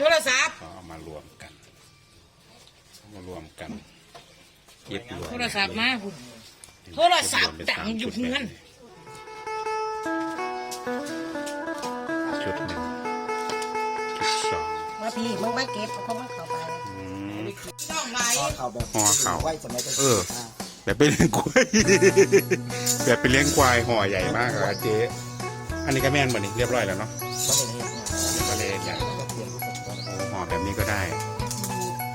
โทรศัพท์ก็เอามารวมกันเอามารวมกันเย็บรวมโทรศัพท์มาคุณโทรศัพท์ดังอยู่เงินชุดหนึ่งชุดสองว่าพี่มึงไม่เก็บเขาไม่เข้าไปอืมต้องไหลเขาแบบห่อเขาไว้สมัยตะเอกี้อ แบบไปเลี้ยงควายแบบไปเลี้ยงควายห่อใหญ่มากอะเจ๊อันนี้ก็แม่นหมดนี่เรียบร้อยแล้วเนาะก็ แบบนี้ก็ได้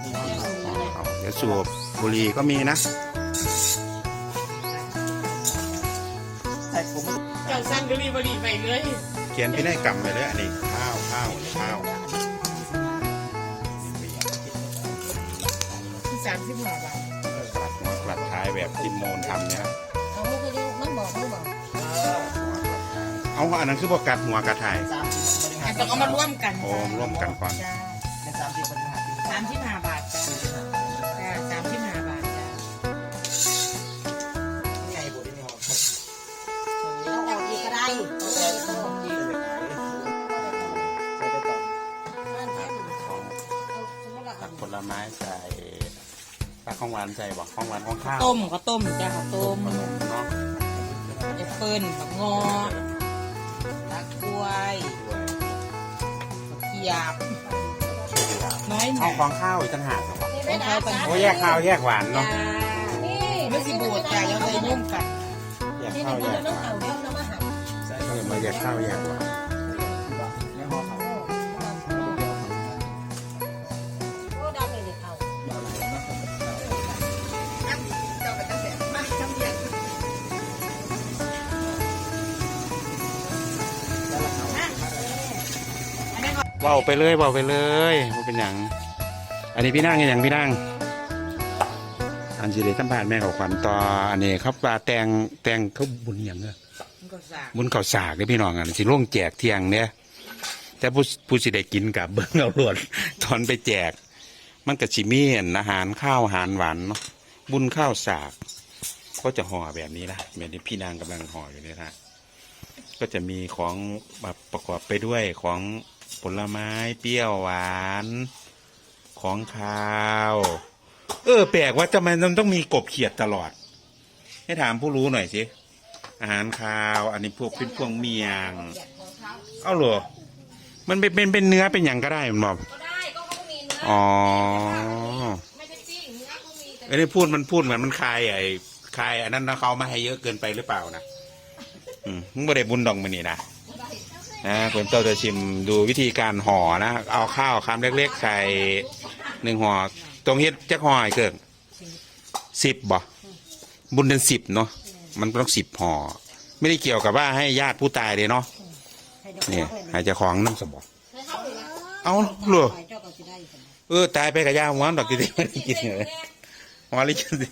นี่ที่เขาห่อเขาเดี๋ยวสูบบุหรี่ก็มีนะแต่ผมเจ้าสั้นก็รีบรีบไปเลยเขียนพี่ได้กำไปเลยอันนี้ข้าวข้าวข้าวที่สามสิบห้าบาทกลัดหัวกลัดท้ายแบบที่โมนทำเนี่ยนะเขาไม่ได้มันบอกไม่บอกเอาอันนั้นคือบอกกัดหัวกัดท้ายสามสิบบริหาอารจจะเอามาร่วมกันโอ้ร่วมกันก่อนจ้าเป็น สามสิบบริหารที่สามสิบห้าบาทจ้าจ้าสามสิบห้าบาทจ้าไงบทนี้เขาเอาออกอีกก็ได้เอาออกก็ได้ใช้ไปต่อตักผลไม้ใส่ตักข้าวหวานใส่บอกข้าวหวานข้องข้าวต้มข้าวต้มจ้าข้าวต้มขนมเนาะแอปเปิ้ลบักงอตะกล้วยบักเขียบ น้อยหเอานาของข้าวอีกต่างหากเหรอวะนี่ไม่ได้จ้ะโอ้แยกข้าวแยกหวานเนาะนี่ไม่สิบูดจ้าแล้วเลยยุ่งกันแยกนี่ข้าวนี่แยมันกต้องหวาเอานเดี๋ยวเรามาหั่นใช้เออมาแยกข้าวแยกหวานใน เบาไปเลยเบาไปเลยมันเป็นอย่างอันนี้พี่นั่งอย่างพี่นั่งอันสิเดสัมภาษณ์แม่ของขวัญต่ออันนี้เขาปลาแตงแตงเขาบุญอย่างเงี้ยมันก็สากบุญข้าวสากเลยพี่น้องอะสิล่วงแจกเที่ยงเนี่ยแต่ผู้ผู้สิได้กินกับเบิ้งเอารวดตอนไปแจก มันกับชิมีอันอาหารข้าวอาหารหวานเนาะบุญข้าวสาก ก็จะห่อแบบนี้ละแบบนี้พี่นางกำลังห่ออยู่เนี่ยนะก็จะมีของมาประกอบไปด้วยของ ผลไม้เปรี้ยวหวาน ของข้าว เออ แปลกว่าทำไมมันต้องมีกบเขียดตลอด ให้ถามผู้รู้หน่อยสิอาหารคาว อันนี้พวกเป็นพวกเมียง เอาเหรอมันเป็นเป็นเป็นเนื้อเป็นอย่างก็ได้มันบอกก็ได้ก็เขามีเนื้ออ๋อไม่ใช่จิ้งเนื้อเขามีแต่ไอ้นี่พูดมันพูดเหมือนมันคายไอ้คายอันนั้นนะเขาเอามาให้เยอะเกินไปหรือเปล่านะอืมมึงไม่ได้บุญดองมันนี่นะ นะเพื่อนเต้าจะชิมดูวิธีการห่อนะเอาข้าวคำเล็กๆใส่หนึ่งห่อตรงเฮ็ดจะห่อไอ้เกิงสิบบ่บุญเดือนสิบเนาะมันต้องสิบห่อไม่ได้เกี่ยวกับว่าให้ญาติผู้ตายเลยเนาะให้เจ้านี่ของเลยให้เจ้าของน้ำสมบอกให้เขาเลยนะเอาเหรอไปเจ้าก็สิได้สิเออตายไปกับยาหัวดอกกินไม่ได้กินเลยหัวลิขิต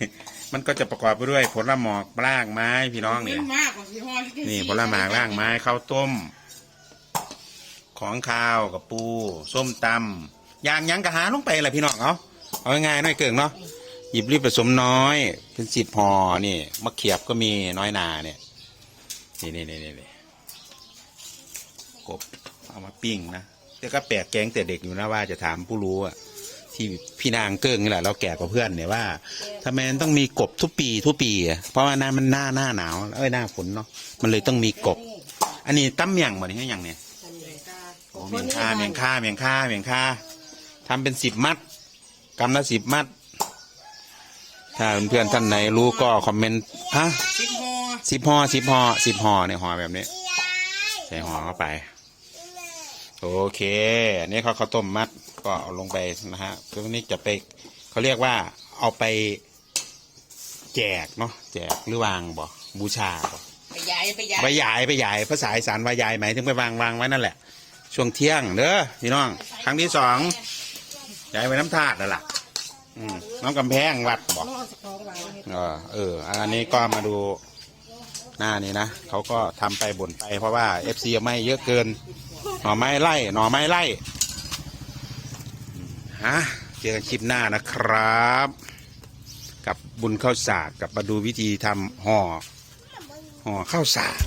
มันก็จะประกอบไปด้วยผลหมากรากไม้พี่น้องเป็เนี่ยนมากกว่าสิฮอที่นี่ผลหมากรากไม้ข้าวต้ม ของข้าวกับปู ส้มตำอย่างยังกะหาลงไปแหละพี่น้องเอาเอาง่ายๆหน่อยเกิงเนาะหยิบรีบผสมน้อย เป็นสิบห่อนี่มะเขียบก็มีน้อยนาเนี่ยนี่นี่นี่นี่กบเอามาปิ้งนะแต่ก็แปลกแกงแต่เด็กอยู่นะว่าจะถามผู้รู้อะที่พี่นางเกิ้งนี่แหละเราแก่กว่าเพื่อนเนี่ยว่าทำไมมันต้องมีกบทุกปีทุกปีอะเพราะว่าหน้ามันหน้าหน้าหนาวเอ้ยหน้าฝนเนาะมันเลยต้องมีกบ อันนี้ตั้มเมียงบ่นี่ให้ยังเนี่ย อ้เมียงค่าเมียงค่าเมียงค่าเมียงค่าทำเป็นสิบมัดกำละสิบมัด ถ้าเพื่อนๆท่านไหนรู้ก็คอมเมนต์ฮะสิบฮอสิบห่อสิบห่อสิบห่อเนี่ยห่อแบบนี้ ใส่ห่อเข้าไป โอเคอันนี้เขาข้าวต้มมัดก็เอาลงไปนะฮะตรงนี้จะไปเขาเรียกว่าเอาไปแจกเนาะแจกหรือวางบ่บูชาบ่ไปย้ายไปย้ายไปยายไปยายภาษาอีสานว่ายายหมายถึงไปวางวางไว้นั่นแหละ ช่วงเที่ยงเด้อพี่น้อง ครั้งที่สองยายไปน้ำธาตุนั่นแหละอืมน้องกำแพงวัดบอกเอาสตอเออ อันนี้ก็มาดูหน้านี้นะเขาก็ทำไปบ่นไปเพราะว่าเอฟซีไม่เยอะเกิน หน่อไม้ไล่ หน่อไม้ไล่ฮะเจอกันคลิปหน้านะครับ กับบุญข้าวสากกับมาดูวิธีทำห่อห่อข้าวสาก